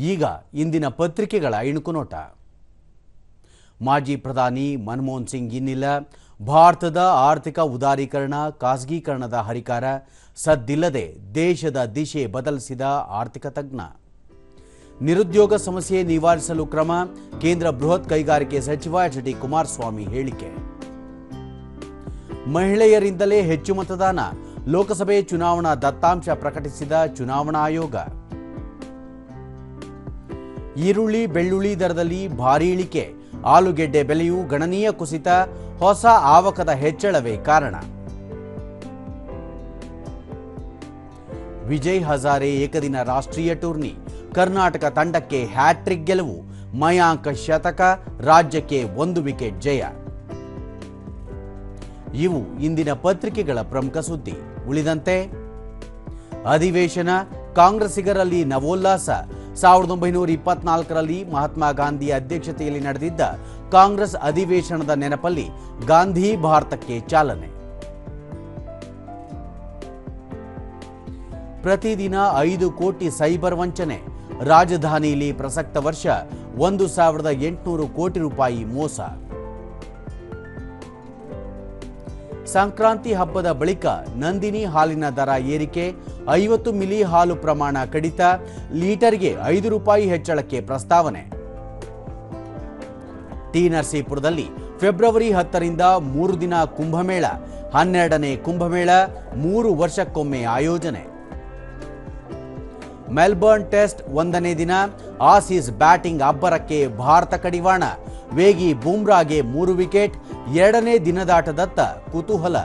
ಈಗ ಇಂದಿನ ಪತ್ರಿಕೆಗಳ ಇಣುಕು ನೋಟ. ಮಾಜಿ ಪ್ರಧಾನಿ ಮನಮೋಹನ್ ಸಿಂಗ್ ಇನ್ನಿಲ್ಲ. ಭಾರತದ ಆರ್ಥಿಕ ಉದಾರೀಕರಣ, ಖಾಸಗೀಕರಣದ ಹರಿಕಾರ ಸದ್ದಿಲ್ಲದೆ ದೇಶದ ದಿಶೆ ಬದಲಿಸಿದ ಆರ್ಥಿಕ ತಜ್ಞ. ನಿರುದ್ಯೋಗ ಸಮಸ್ಯೆ ನಿವಾರಿಸಲು ಕ್ರಮ, ಕೇಂದ್ರ ಬೃಹತ್ ಕೈಗಾರಿಕೆ ಸಚಿವ ಎಚ್ ಡಿ ಕುಮಾರಸ್ವಾಮಿ ಹೇಳಿಕೆ. ಮಹಿಳೆಯರಿಂದಲೇ ಹೆಚ್ಚು ಮತದಾನ, ಲೋಕಸಭೆ ಚುನಾವಣಾ ದತ್ತಾಂಶ ಪ್ರಕಟಿಸಿದ ಚುನಾವಣಾ ಆಯೋಗ. ಈರುಳ್ಳಿ, ಬೆಳ್ಳುಳ್ಳಿ ದರದಲ್ಲಿ ಭಾರಿ ಇಳಿಕೆ. ಆಲೂಗೆಡ್ಡೆ ಬೆಲೆಯು ಗಣನೀಯ ಕುಸಿತ. ಹೊಸ ಆವಕದ ಹೆಚ್ಚಳವೇ ಕಾರಣ. ವಿಜಯ್ ಹಜಾರೆ ಏಕದಿನ ರಾಷ್ಟ್ರೀಯ ಟೂರ್ನಿ. ಕರ್ನಾಟಕ ತಂಡಕ್ಕೆ ಹ್ಯಾಟ್ರಿಕ್ ಗೆಲುವು. ಮಯಾಂಕ ಶತಕ, ರಾಜ್ಯಕ್ಕೆ ಒಂದು ವಿಕೆಟ್ ಜಯ. ಇವು ಇಂದಿನ ಪತ್ರಿಕೆಗಳ ಪ್ರಮುಖ ಸುದ್ದಿ. ಉಳಿದಂತೆ, ಅಧಿವೇಶನ ಕಾಂಗ್ರೆಸ್ಸಿಗರಲ್ಲಿ ನವೋಲ್ಲಾಸ. ಸಾವಿರದ ಒಂಬೈನೂರ ಇಪ್ಪತ್ನಾಲ್ಕರಲ್ಲಿ ಮಹಾತ್ಮ ಗಾಂಧಿ ಅಧ್ಯಕ್ಷತೆಯಲ್ಲಿ ನಡೆದಿದ್ದ ಕಾಂಗ್ರೆಸ್ ಅಧಿವೇಶನದ ನೆನಪಲ್ಲಿ ಗಾಂಧಿ ಭಾರತಕ್ಕೆ ಚಾಲನೆ. ಪ್ರತಿದಿನ ಐದು ಕೋಟಿ ಸೈಬರ್ ವಂಚನೆ, ರಾಜಧಾನಿಯಲ್ಲಿ ಪ್ರಸಕ್ತ ವರ್ಷ ಒಂದು ಸಾವಿರದ ಎಂಟುನೂರು ಕೋಟಿ ರೂಪಾಯಿ ಮೋಸ. ಸಂಕ್ರಾಂತಿ ಹಬ್ಬದ ಬಳಿಕ ನಂದಿನಿ ಹಾಲಿನ ದರ ಏರಿಕೆ ಐವತ್ತು ಮಿಲಿ ಹಾಲು ಪ್ರಮಾಣ ಕಡಿತ, ಲೀಟರ್ಗೆ ಐದು ರೂಪಾಯಿ ಹೆಚ್ಚಳಕ್ಕೆ ಪ್ರಸ್ತಾವನೆ. ಟಿ ನರಸೀಪುರದಲ್ಲಿ ಫೆಬ್ರವರಿ ಹತ್ತರಿಂದ ಮೂರು ದಿನ ಕುಂಭಮೇಳ, ಹನ್ನೆರಡನೇ ಕುಂಭಮೇಳ, ಮೂರು ವರ್ಷಕ್ಕೊಮ್ಮೆ ಆಯೋಜನೆ. ಮೆಲ್ಬರ್ನ್ ಟೆಸ್ಟ್ ಒಂದನೇ ದಿನ, ಆಸೀಸ್ ಬ್ಯಾಟಿಂಗ್ ಅಬ್ಬರಕ್ಕೆ ಭಾರತ ಕಡಿವಾಣ, ವೇಗಿ ಬೂಮ್ರಾಗೆ ಮೂರು ವಿಕೆಟ್, ಎರಡನೇ ದಿನದಾಟದತ್ತ ಕುತೂಹಲ.